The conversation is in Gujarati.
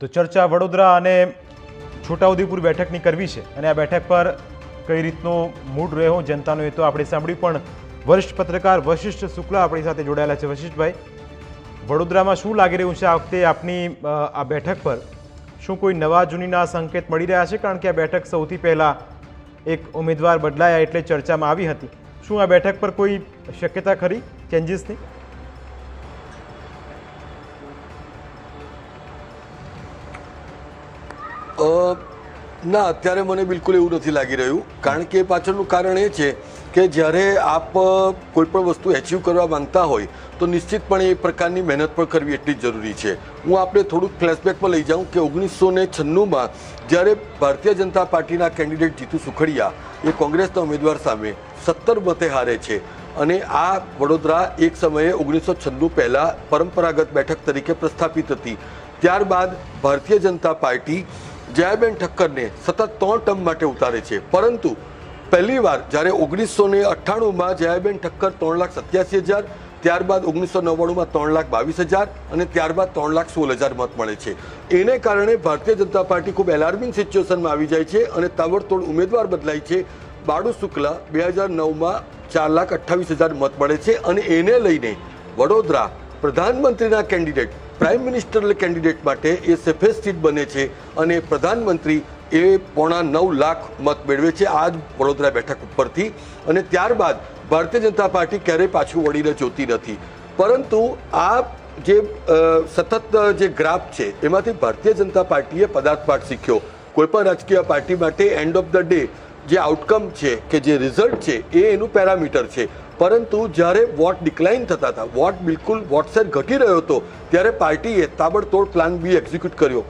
તો ચર્ચા વડોદરા અને છોટાઉદેપુર બેઠકની કરવી છે. અને આ બેઠક પર કઈ રીતનો મૂડ રહ્યો જનતાનો એ તો આપણે સાંભળ્યું, પણ વરિષ્ઠ પત્રકાર વશિષ્ઠ શુક્લા આપણી સાથે જોડાયેલા છે. વશિષ્ઠભાઈ, વડોદરામાં શું લાગી રહ્યું છે આ વખતે આપની આ બેઠક પર? શું કોઈ નવા જૂનીના સંકેત મળી રહ્યા છે? કારણ કે આ બેઠક સૌથી પહેલાં એક ઉમેદવાર બદલાયા એટલે ચર્ચામાં આવી હતી. શું આ બેઠક પર કોઈ શક્યતા ખરી ચેન્જીસની? ના, અત્યારે મને બિલકુલ એવું નથી લાગી રહ્યું. કારણ કે પાછળનું કારણ એ છે કે જ્યારે આપ કોઈપણ કોઈ પણ વસ્તુ એચિવ કરવા માંગતા હોય, તો નિશ્ચિતપણે એ પ્રકારની મહેનત પણ કરવી એટલી જ જરૂરી છે. હું આપણે થોડુંક ફ્લેશબેકમાં લઈ જાઉં કે ઓગણીસો ને છન્નુંમાં જ્યારે ભારતીય જનતા પાર્ટીના કેન્ડિડેટ જીતુ સુખડિયા એ કોંગ્રેસના ઉમેદવાર સામે સત્તર મતે હારે છે. અને આ વડોદરા એક સમયે ઓગણીસો છન્નું પહેલાં પરંપરાગત બેઠક તરીકે પ્રસ્થાપિત હતી. ત્યારબાદ ભારતીય જનતા પાર્ટી જયાબેન ઠક્કરને સતત ત્રણ ટર્મ માટે ઉતારે છે. પરંતુ પહેલીવાર જ્યારે ઓગણીસો ને અઠ્ઠાણુંમાં જયાબેન ઠક્કર ત્રણ લાખ સત્યાસી હજાર, ત્યારબાદ ઓગણીસો નવ્વાણુંમાં ત્રણ લાખ બાવીસ હજાર અને ત્યારબાદ ત્રણ લાખ સોળ હજાર મત મળે છે. એને કારણે ભારતીય જનતા પાર્ટી ખૂબ એલાર્મિંગ સિચ્યુએશનમાં આવી જાય છે અને તાબડતોડ ઉમેદવાર બદલાય છે. બાળુ શુક્લા બે હજાર નવમાં ચાર લાખ અઠ્ઠાવીસ હજાર મત મળે છે અને એને લઈને વડોદરા પ્રધાનમંત્રીના કેન્ડિડેટ, પ્રાઇમ મિનિસ્ટર કેન્ડિડેટ માટે એ સેફેસ્ટ સીટ બને છે અને પ્રધાનમંત્રી એ પોણા નવ લાખ મત મેળવે છે આ જ વડોદરા બેઠક ઉપરથી. અને ત્યારબાદ ભારતીય જનતા પાર્ટી ક્યારેય પાછું વળીને જોતી નથી. પરંતુ આ જે સતત જે ગ્રાફ છે, એમાંથી ભારતીય જનતા પાર્ટીએ પદાર્થપાઠ શીખ્યો. કોઈપણ રાજકીય પાર્ટી માટે એન્ડ ઓફ ધ ડે જે આઉટકમ છે કે જે રિઝલ્ટ છે એ એનું પેરામીટર છે. પરંતુ જ્યારે વોટ ડિક્લાઇન થતા હતા, વોટ બિલકુલ વોટ્સએપ ઘટી રહ્યો હતો, ત્યારે પાર્ટીએ તાબડતોડ પ્લાન બી એક્ઝિક્યુટ કર્યો.